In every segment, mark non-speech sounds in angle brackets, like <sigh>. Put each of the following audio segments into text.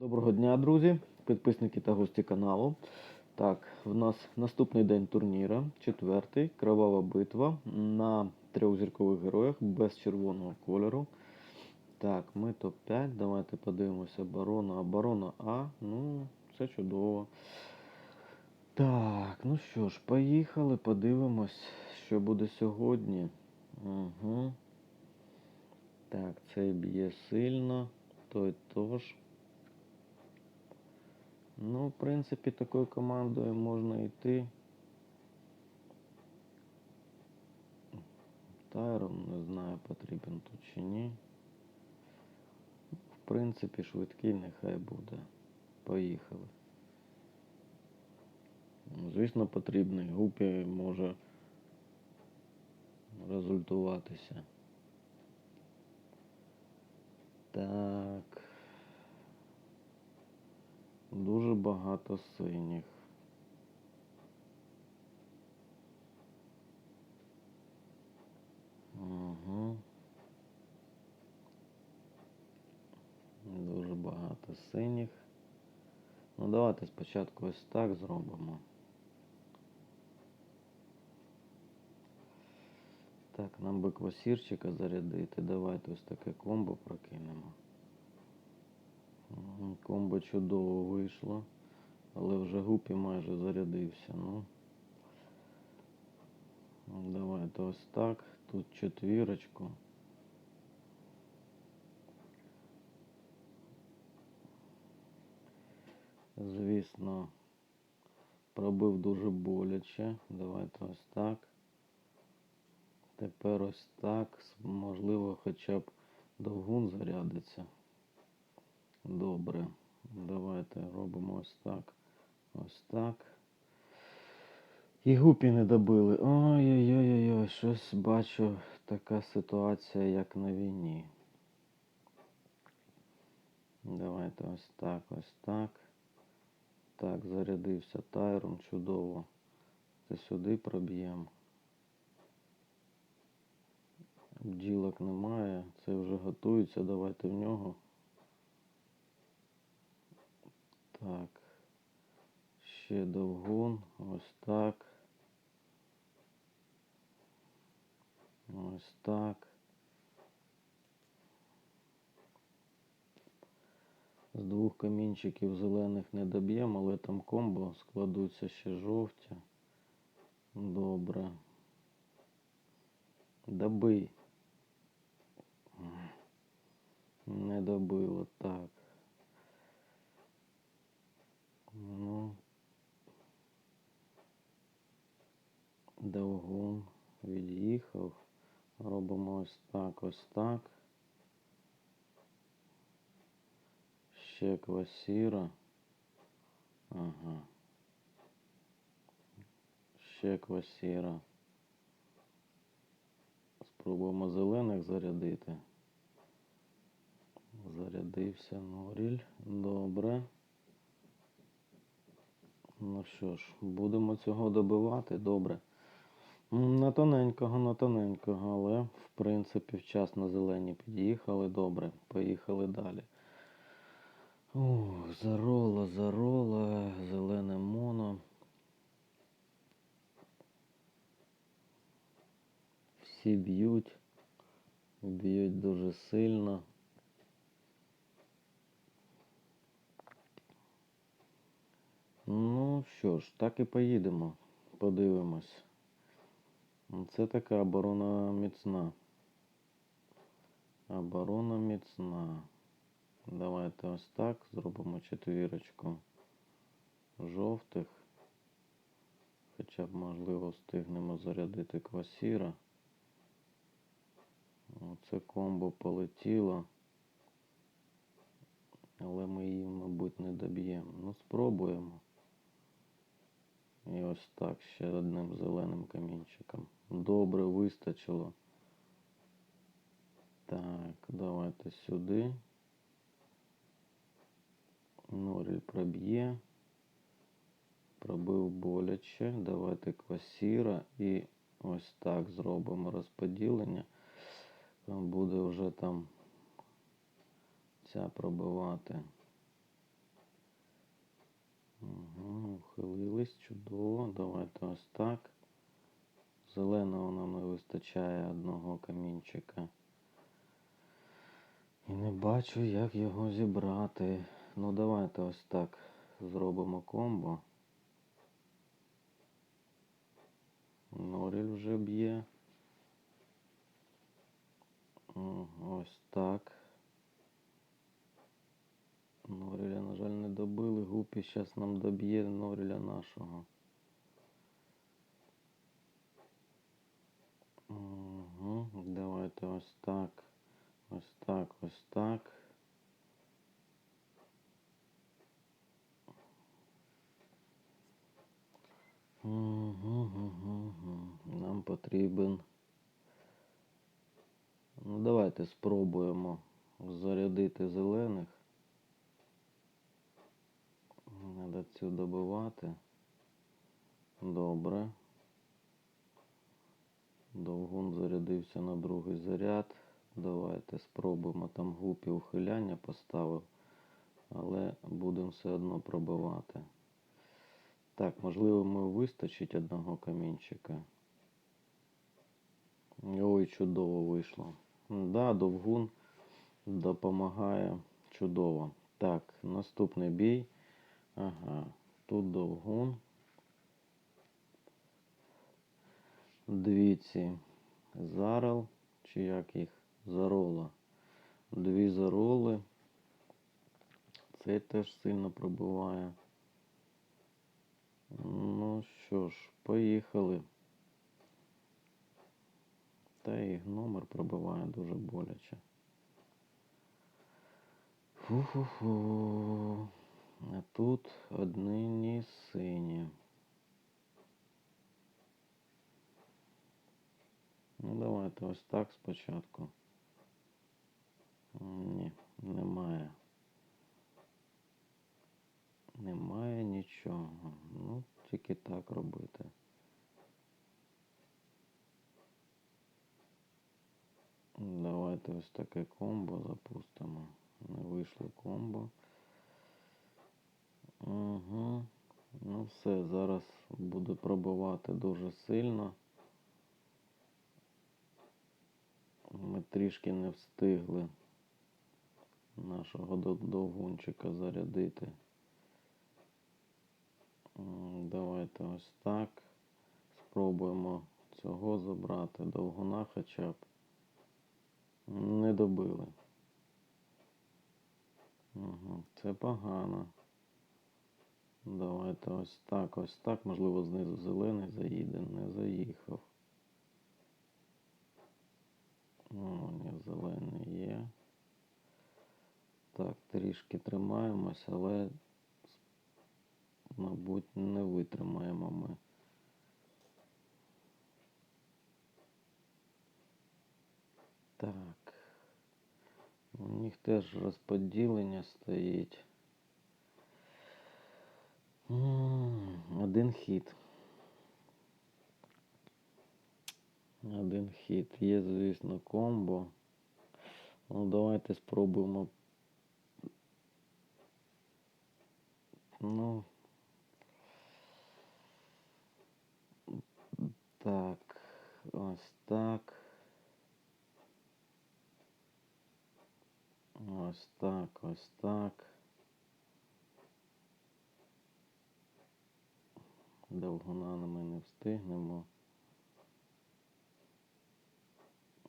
Доброго дня, друзі, підписники та гості каналу. Так, в нас наступний день турніра, четвертий, кровава битва на трьох зіркових героях без червоного кольору. Так, ми топ-5. Давайте подивимося оборона. Оборона А. Ну, все чудово. Так, ну що ж, поїхали, подивимось, що буде сьогодні. Угу. Так, цей б'є сильно, той теж. Ну, в принципі, такою командою можна йти. Тайрон, не знаю, потрібен тут чи ні. В принципі, швидкий нехай буде. Поїхали. Ну, Звісно, потрібний. Гупі може результуватися. Так. Дуже багато синіх. Угу. Дуже багато синіх. Ну давайте спочатку ось так зробимо. Так, нам би квасірчика зарядити. Давайте ось таке комбо прокинемо. Комбо чудово вийшло, але вже гупі майже зарядився. Ну, Давайте ось так. Тут четвірочку. Звісно, пробив дуже боляче. Давайте ось так. Тепер ось так. Можливо, хоча б довгун зарядиться. Добре. Давайте робимо ось так. Ось так. І гупі не добили. Ой-ой-ой, щось бачу така ситуація, як на війні. Давайте ось так, ось так. Так, зарядився тайром, чудово. Це сюди проб'ємо. Бджілок немає, це вже готується, давайте в нього. Так. Ще довгун. Ось так. Ось так. З двох камінчиків зелених не доб'ємо, але там комбо складуться ще жовті. Добре. Добий. Не добило, так. Ну. Довгун від'їхав. Робимо ось так, ось так. Ще квасіра. Ага. Ще квасіра. Спробуємо зелених зарядити. Зарядився Норіль. Добре. Ну що ж, будемо цього добивати, добре. На тоненького, на тоненького, але в принципі вчасно зелені під'їхали. Добре, поїхали далі. Ух, зарола, зарола, зелене моно. Всі б'ють, б'ють дуже сильно. Ну що ж, так і поїдемо. Подивимось. Це така оборона міцна. Оборона міцна. Давайте ось так зробимо четвірочку жовтих. Хоча б можливо встигнемо зарядити квасіра. Оце комбо полетіло. Але ми її, мабуть, не доб'ємо. Ну, спробуємо. І ось так ще одним зеленим камінчиком. Добре вистачило. Так, давайте сюди. Норіль проб'є. Пробив боляче. Давайте квасіра і ось так зробимо розподілення. Буде вже там ця пробивати. Добились, чудово. Давайте ось так. Зеленого нам не вистачає одного камінчика. І не бачу, як його зібрати. Ну давайте ось так зробимо комбо. Норіль вже б'є. Ось так. Норіля, на жаль, не добили. Зараз нам доб'є Норіля нашого. Угу. Давайте ось так. Ось так, ось так. Нам потрібен. Ну, давайте спробуємо зарядити зелених. Треба цю добивати. Добре. Довгун зарядився на другий заряд. Давайте спробуємо там гупі ухиляння поставив, але будемо все одно пробивати. Так, можливо, ми вистачить одного камінчика. Ой, чудово вийшло. Да, довгун допомагає чудово. Так, наступний бій. Ага, тут довгун. Двіці зарел, чи як їх? Зарола. Дві зароли. Цей теж сильно пробиває. Ну що ж, поїхали. Та і номер пробиває дуже боляче. Фу-фу-фу. А тут однині сині. Ну, давайте ось так спочатку. Ні, немає. Немає нічого. Ну, тільки так робити. Давайте ось таке комбо запустимо. Не вийшло комбо. Угу. Ну все, зараз буду пробивати дуже сильно. Ми трішки не встигли нашого довгунчика зарядити. Давайте ось так. Спробуємо цього забрати. Довгуна хоча б. Не добили. Угу. Це погано. Давайте ось так, ось так. Можливо, знизу зелений заїде. Не заїхав. О, ні, зелений є. Так, трішки тримаємось, але, мабуть, не витримаємо ми. Так. У них теж розподілення стоїть. Один хід. Один хід. Є, звісно, комбо. Ну, давайте спробуємо. Ну. Так. Ось так. Ось так, ось так. Довгона ми не встигнемо.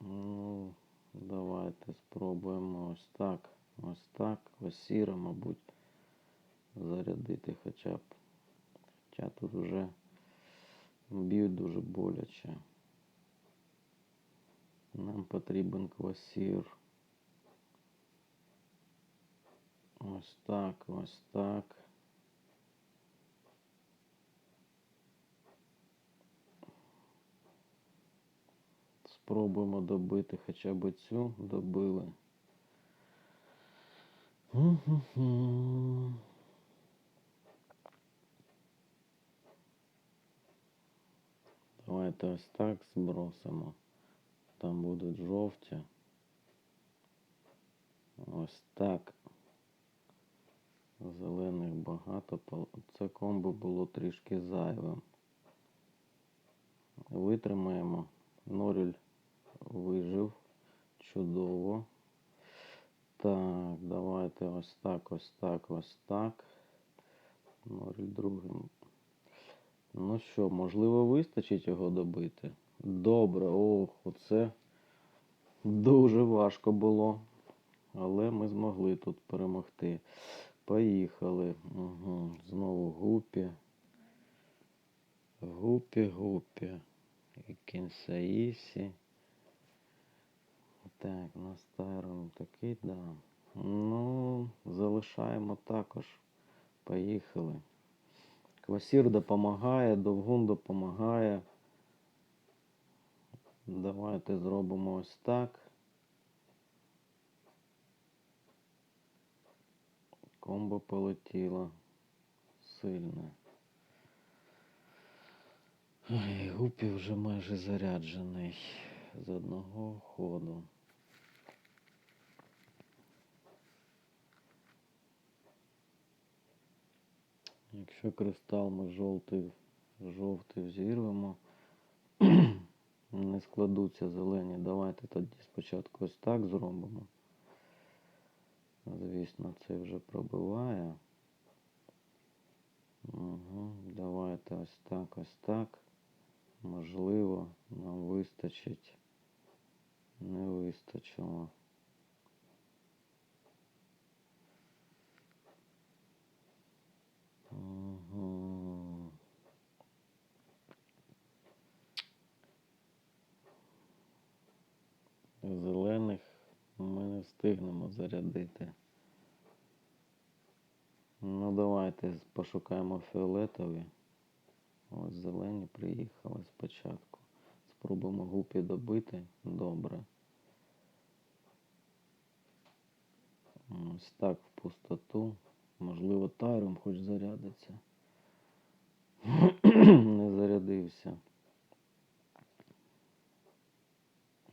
Ну, давайте спробуємо ось так. Ось так. Ось сіра, мабуть, зарядити хоча б. Хоча тут вже б'ють дуже боляче. Нам потрібен квасір. Ось так, ось так. Спробуємо добити хоча б цю добили. Давайте ось так збросимо. Там будуть жовті. Ось так. Зелених багато. Це комбо було трішки зайвим. Витримаємо. Норіль вижив. Чудово. Так, давайте ось так, ось так, ось так. Норіль другим. Ну що, можливо, вистачить його добити? Добре, ох, оце дуже важко було. Але ми змогли тут перемогти. Поїхали. Угу. Знову гупі. Гупі, гупі. І кінсаїсі. Так, настайром такий, да. Ну, залишаємо також. Поїхали. Квасір допомагає, Довгун допомагає. Давайте зробимо ось так. Комбо полетіло. Сильне. Ой, Гупі вже майже заряджений з одного ходу. Якщо кристал ми жовтий, жовтий зірвемо, не складуться зелені. Давайте тоді спочатку ось так зробимо. Звісно, це вже пробиває. Угу. Давайте ось так, ось так. Можливо, нам вистачить. Не вистачило. Зелених ми не встигнемо зарядити. Ну, давайте пошукаємо фіолетові. Ось зелені приїхали спочатку. Спробуємо гупі добити. Добре. Ось так в пустоту. Можливо, тайром хоч зарядиться. <clears throat> Не зарядився.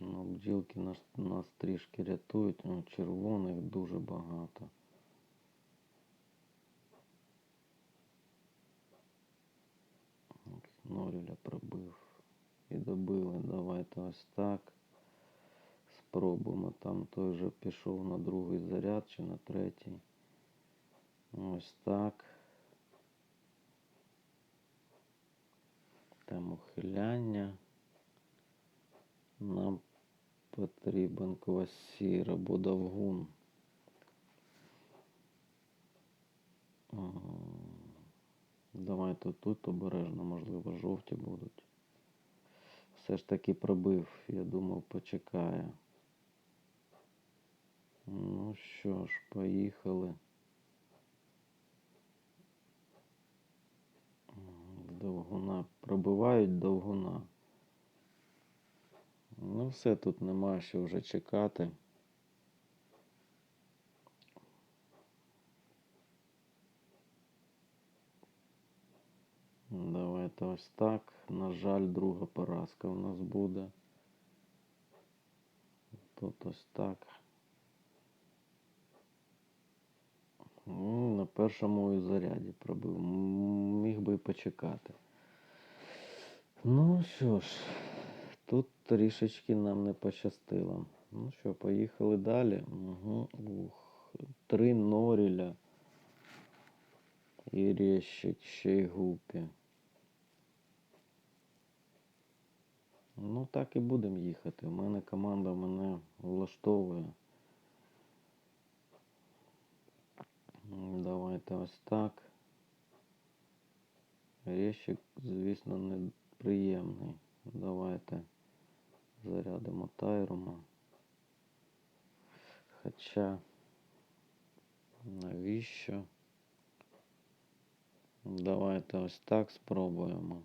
Ну, бджілки нас, нас трішки рятують. Ну, червоних дуже багато. Норіля пробив. І добили. Давайте ось так. Спробуємо. Там той же пішов на другий заряд чи на третій. Ось так. Там ухиляння. Нам потрібен квасір або довгун. Давайте тут обережно, можливо, жовті будуть. Все ж таки пробив, я думав, почекає. Ну що ж, поїхали. Довгуна. Пробивають довгуна. Все, тут нема що вже чекати. Давайте ось так. На жаль, друга поразка у нас буде. Тут ось так. Ну, на першому заряді пробив. Міг би і почекати. Ну що ж, тут трішечки нам не пощастило. Ну що, поїхали далі. Угу. Ух, три норіля. І рещик, ще й гупі. Ну так і будемо їхати. У мене команда мене влаштовує. Давайте ось так. Рещик, звісно, неприємний. Давайте зарядимо тайрума. Хоча навіщо? Давайте ось так спробуємо.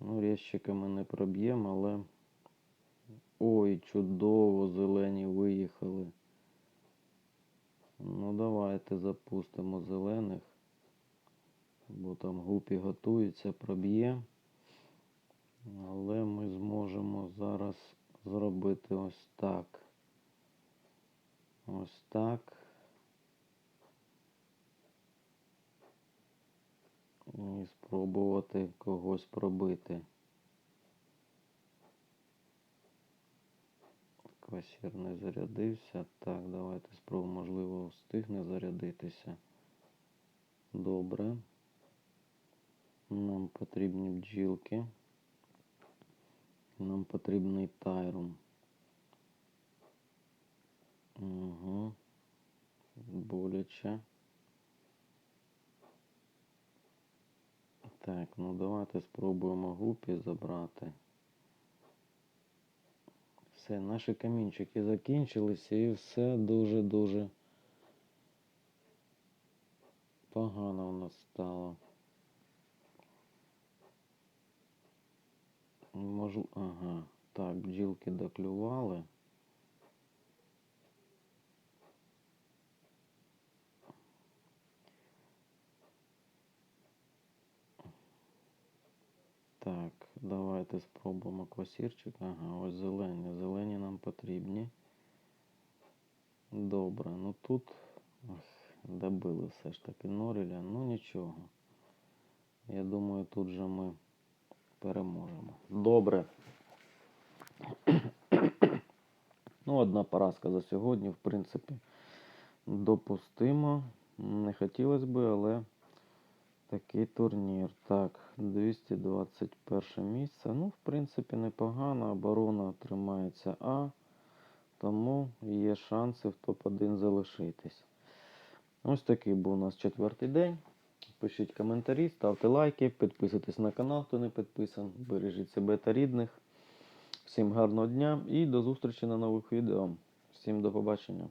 Ну, резчика ми не проб'ємо, але. Ой, чудово, зелені виїхали. Ну, давайте запустимо зелених. Бо там гупі готується, проб'є. Але ми зможемо зараз зробити ось так. Ось так. І спробувати когось пробити. Квасір не зарядився. Так, давайте спробуємо, можливо, встигне зарядитися. Добре. Нам потрібні бджілки. Нам потрібний тайрум. Угу. Боляче. Так, ну давайте спробуємо гупі забрати. Все, наші камінчики закінчилися і все дуже-дуже погано у нас стало. Можу, ага. Так, бджілки доклювали. Так, давайте спробуємо квасірчик. Ага, ось зелені. Зелені нам потрібні. Добре, ну тут ох, добили все ж таки Норіля. Ну нічого. Я думаю, тут же ми переможемо. Добре. ну, одна поразка за сьогодні, в принципі, допустимо. Не хотілося би, але такий турнір. Так, 221 місце. Ну, в принципі, непогано. Оборона тримається А. Тому є шанси в топ-1 залишитись. Ось такий був у нас четвертий день. Пишіть коментарі, ставте лайки, підписуйтесь на канал, хто не підписан. Бережіть себе та рідних. Всім гарного дня і до зустрічі на нових відео. Всім до побачення.